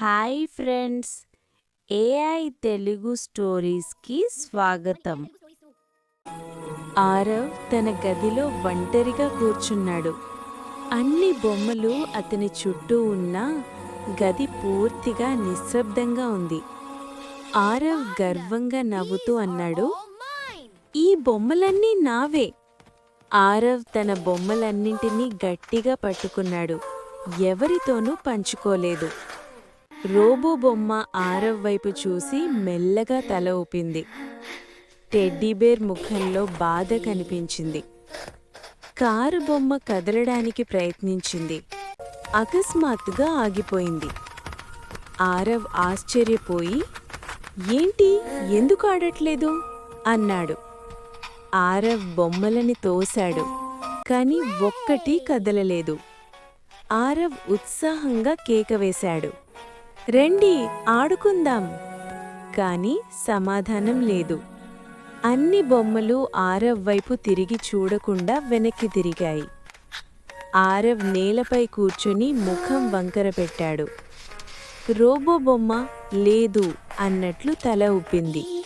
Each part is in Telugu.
హాయ్ ఫ్రెండ్స్ ఏఐ తెలుగు స్టోరీస్కి స్వాగతం. ఆరవ్ తన గదిలో ఒంటరిగా కూర్చున్నాడు. అన్ని బొమ్మలు అతని చుట్టూ ఉన్నా గది పూర్తిగా నిశ్శబ్దంగా ఉంది. ఆరవ్ గర్వంగా నవ్వుతూ అన్నాడు ఈ బొమ్మలన్నీ నావే. ఆరవ్ తన బొమ్మలన్నింటినీ గట్టిగా పట్టుకున్నాడు. ఎవరితోనూ పంచుకోలేదు. రోబో బొమ్మ ఆరవ్ వైపు చూసి మెల్లగా తల ఊపింది. టెడ్డీబేర్ ముఖంలో బాధ కనిపించింది. కారు బొమ్మ కదలడానికి ప్రయత్నించింది. అకస్మాత్తుగా ఆగిపోయింది. ఆరవ్ ఆశ్చర్యపోయి ఏంటి? ఎందుకు ఆడట్లేదు? అన్నాడు. ఆరవ్ బొమ్మలని తోశాడు కాని ఒక్కటి కదలలేదు. ఆరవ్ ఉత్సాహంగా కేక వేశాడు. రండి ఆడుకుందాం. కాని సమాధానం లేదు. అన్ని బొమ్మలు ఆరవ్ వైపు తిరిగి చూడకుండా వెనక్కి తిరిగాయి. ఆరవ్ నేలపై కూర్చుని ముఖం వంకర పెట్టాడు. రోబో బొమ్మ లేదు అన్నట్లు తల ఊపింది.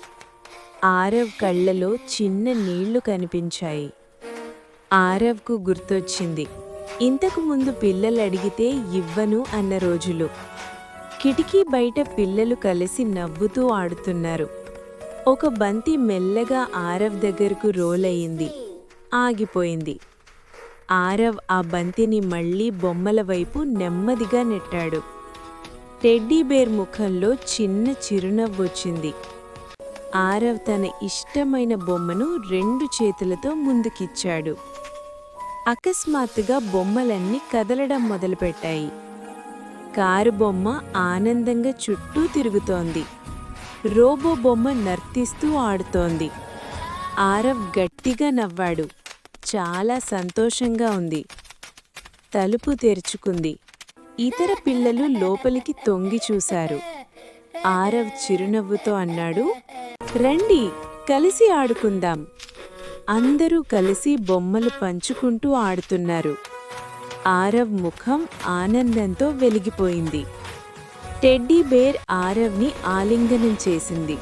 ఆరవ్ కళ్ళలో చిన్న నీళ్ళు కనిపించాయి. ఆరవ్కు గుర్తొచ్చింది. ఇంతకు ముందు పిల్లలు అడిగితే ఇవ్వను అన్న రోజులు. కిటికీ బయట పిల్లలు కలిసి నవ్వుతూ ఆడుతున్నారు. ఒక బంతి మెల్లగా ఆరవ్ దగ్గరకు రోల్ అయింది. ఆగిపోయింది. ఆరవ్ ఆ బంతిని మళ్ళీ బొమ్మల వైపు నెమ్మదిగా నెట్టాడు. టెడ్డీబేర్ ముఖంలో చిన్న చిరునవ్వొచ్చింది ఆరవ్ తన ఇష్టమైన బొమ్మను రెండు చేతులతో ముందుకిచ్చాడు. అకస్మాత్తుగా బొమ్మలన్నీ కదలడం మొదలుపెట్టాయి. కారు బొమ్మ ఆనందంగా చుట్టూ తిరుగుతోంది. రోబో బొమ్మ నర్తిస్తూ ఆడుతోంది. ఆరవ్ గట్టిగా నవ్వాడు. చాలా సంతోషంగా ఉంది. తలుపు తెరుచుకుంది. ఇతర పిల్లలు లోపలికి తొంగి చూశారు. ఆరవ్ చిరునవ్వుతో అన్నాడు రండి కలిసి ఆడుకుందాం. అందరూ కలిసి బొమ్మలు పంచుకుంటూ ఆడుతున్నారు. ఆరవ్ ముఖం ఆనందంతో వెలిగిపోయింది. టెడ్డీ బేర్ ఆరవ్ని ఆలింగనం చేసింది.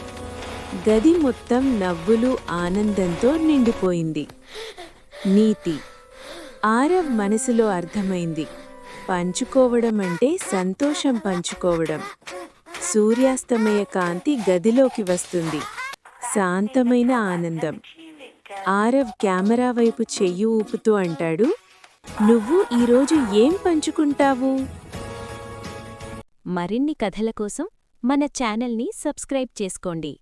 గది మొత్తం నవ్వులు ఆనందంతో నిండిపోయింది. నీతి. ఆరవ్ మనసులో అర్థమైంది. పంచుకోవడం అంటే సంతోషం పంచుకోవడం. సూర్యాస్తమయ కాంతి గదిలోకి వస్తుంది. శాంతమైన ఆనందం. ఆరవ్ కెమెరా వైపు చెయ్యి ఊపుతూ అంటాడు నువ్వు ఈరోజు ఏం పంచుకుంటావు? మరిన్ని కథల కోసం మన ఛానల్ని సబ్స్క్రైబ్ చేసుకోండి.